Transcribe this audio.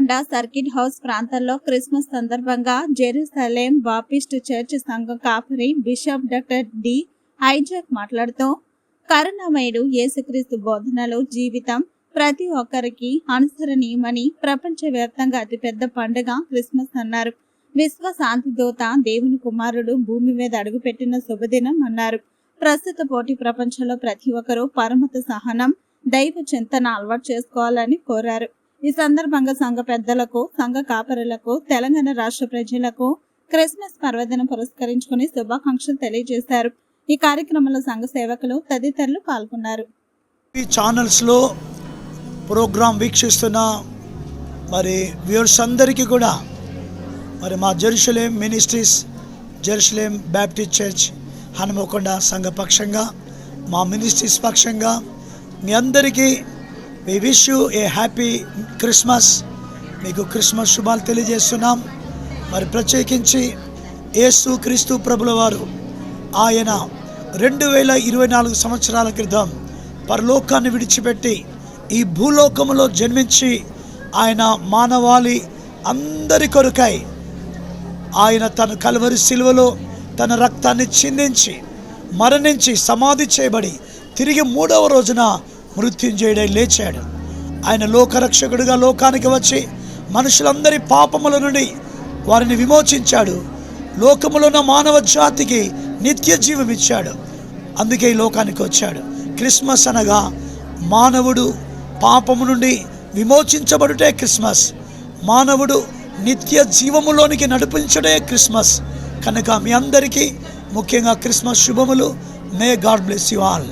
Hanumakonda circuit house ప్రాంతాల్లో Christmas సందర్భంగా Jerusalem Baptist church సంఘం కాపరి బిషప్ డాక్టర్ డి. హైజాక్ మాట్లాడుతూ కరుణామయుడు యేసుక్రీస్తు బోధనలు జీవితం ప్రతి ఒక్కరికి అనుసరణీయమని ప్రపంచవ్యాప్తంగా అతిపెద్ద పండుగ క్రిస్మస్ అన్నారు. విశ్వ శాంతి దూత దేవుని కుమారుడు భూమి మీద అడుగుపెట్టిన శుభదినం అన్నారు. ప్రస్తుత పోటీ ప్రపంచంలో ప్రతి ఒక్కరూ పరమత సహనం దైవ చింతన అలవాటు చేసుకోవాలని కోరారు. ఈ సందర్భంగా సంఘ పెద్దలకు సంఘ కాపరులకు తెలంగాణ రాష్ట్ర ప్రజలకు క్రిస్మస్ పర్వదినం పురస్కరించుకుని శుభాకాంక్షలు తెలియజేశారు. ఈ కార్యక్రమంలో సంఘ సేవకులు తదితరులు పాల్గొన్నారు. ఈ ఛానల్స్లో ప్రోగ్రాం వీక్షిస్తున్న మరి వ్యూర్స్ అందరికీ కూడా మరి మా Jerusalem ministries Jerusalem Baptist church Hanumakonda సంఘ పక్షంగా మా మినిస్ట్రీస్ పక్షంగా మీ అందరికీ we wish you a happy Christmas మీకు క్రిస్మస్ శుభాలు తెలియజేస్తున్నాం. మరి ప్రత్యేకించి యేసు క్రీస్తు ప్రభుల వారు ఆయన రెండు వేల ఇరవై నాలుగు సంవత్సరాల క్రితం పరలోకాన్ని విడిచిపెట్టి ఈ భూలోకములో జన్మించి ఆయన మానవాళి అందరి కొరకై ఆయన తన కలువరి శిలువలో తన రక్తాన్ని చిందించి మరణించి సమాధి చేయబడి తిరిగి మూడవ రోజున మృత్యుంజయుడై లేచాడు. ఆయన లోకరక్షకుడిగా లోకానికి వచ్చి మనుషులందరి పాపముల నుండి వారిని విమోచించాడు. లోకములో ఉన్న మానవ జాతికి నిత్య జీవం ఇచ్చాడు అందుకే ఈ లోకానికి వచ్చాడు. క్రిస్మస్ అనగా మానవుడు పాపము నుండి విమోచించబడుటే క్రిస్మస్. మానవుడు నిత్య జీవములోనికి నడిపించడే క్రిస్మస్. కనుక మీ అందరికీ ముఖ్యంగా క్రిస్మస్ శుభములు. May God bless you all.